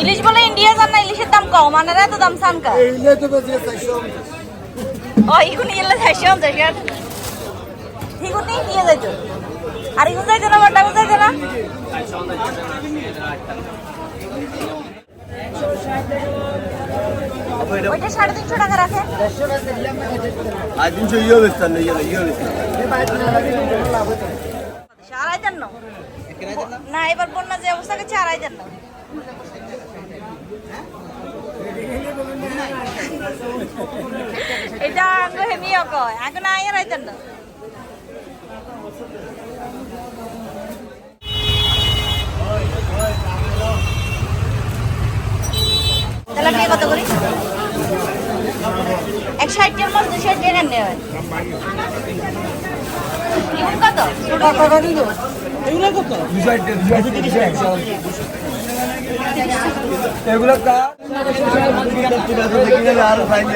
ইলিশ বলে ইন্ডিয়া যান না, ইলিশের দাম কম মানে এত দাম সানকা এইলে তো বেশি চারশো ও, ইগুন ইলে চাইছে অন চাইছে ঠিক নেই দিয়ে যাইতো। আর না, বড়টা যাইতো না? ওইটা সাড়ে তিনশো টাকা রাখে। আর তিনশো ইয়ে বেচতাম না ইয়ে ইয়ে বেচতাম আড়াই দেন না। এবার বন্যা যে অবস্থা গেছে আড়াই দেন না। এটা আঙ্গ হেমিও কয় আঙ্গ না আই আড়াই না তেলাপিয়া কত করি এক ষাটের নেওয়া হয়? কত? এগুলো কার আর ফাইন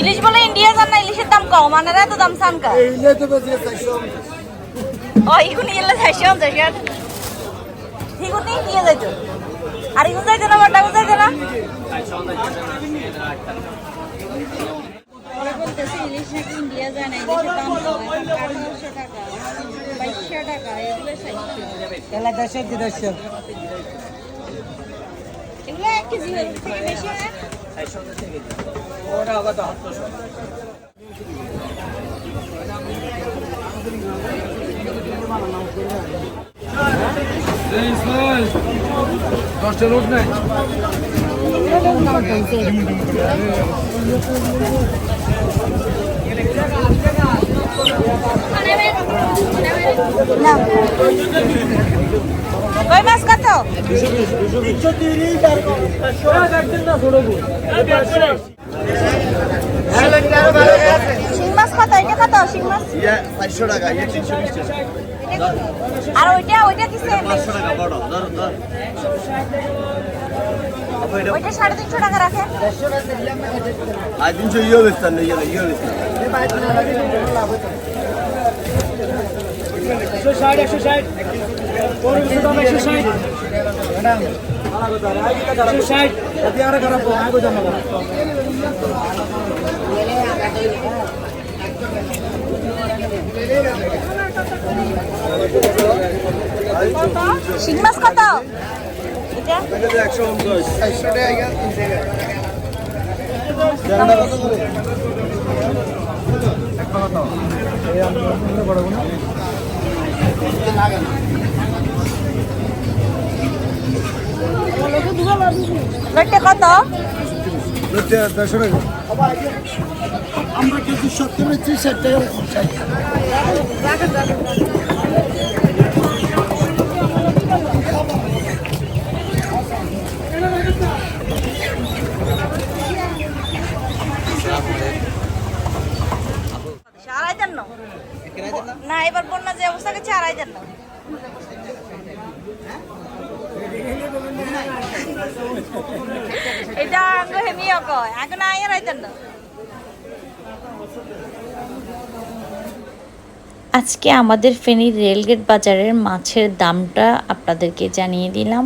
ইলিশ বলে ইন্ডিয়া যান না ইলিশের দাম কম। মানে এত দাম সানকা? এইলে তো বেশি চারশো ও ইগুন ইলে চাইছে অন চাইছে ঠিক নেই দিয়ে যাইতো। আর ইগুন যাইতো না বড়টা যাইতো না। ইলিশ নাকি ইন্ডিয়া যায় না আঠারোশো টাকা বাইশশো টাকা এগুলো এক কেজি না? দশটা লোক নাই কই মাছ কত শিং মাছ কত এটা কত শিং মাছ ইয়ে চারশো টাকা ইয়ে তিনশো আর ওইটা ওইটা কিসে পাঁচশো টাকা বড় ধর ধর। ওইটা সাড়ে তিনশো টাকা রাখে। আর তিনশো ইয়ে বেচতাম না ইয়ে বেচতাম একশো ষাট একশো ষাট একশো দাম একশো একশো ষাট। আরও খারাপ আগে জমা করেন শিং মাছ কত কত আমরা কেজি সত্তর বেচছি ষাট টাকা আড়াই দেন না না এবার বন্যা যে অবস্থা গেছে আড়াই দেন না। এটা হেমিও কয় না আজকে আমাদের ফেনীর রেলগেট বাজারের মাছের দামটা আপনাদেরকে জানিয়ে দিলাম।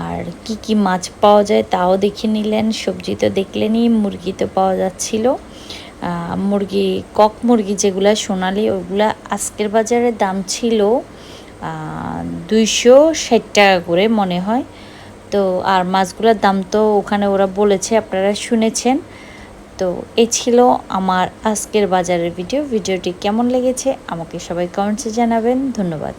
আর কি কি মাছ পাওয়া যায় তাও দেখে নিলেন, সবজি তো দেখলেনই, মুরগি তো পাওয়া যাচ্ছিল। মুরগি, কক মুরগি যেগুলা সোনালি, ওগুলা আজকের বাজারে দাম ছিল দুইশো ষাট টাকা করে মনে হয়। তো আর মাছগুলোর দাম তো ওখানে ওরা বলেছে, আপনারা শুনেছেন। তো এ ছিল আমার আজকের বাজারের ভিডিও। ভিডিওটি কেমন লেগেছে আমাকে সবাই কমেন্টসে জানাবেন। ধন্যবাদ।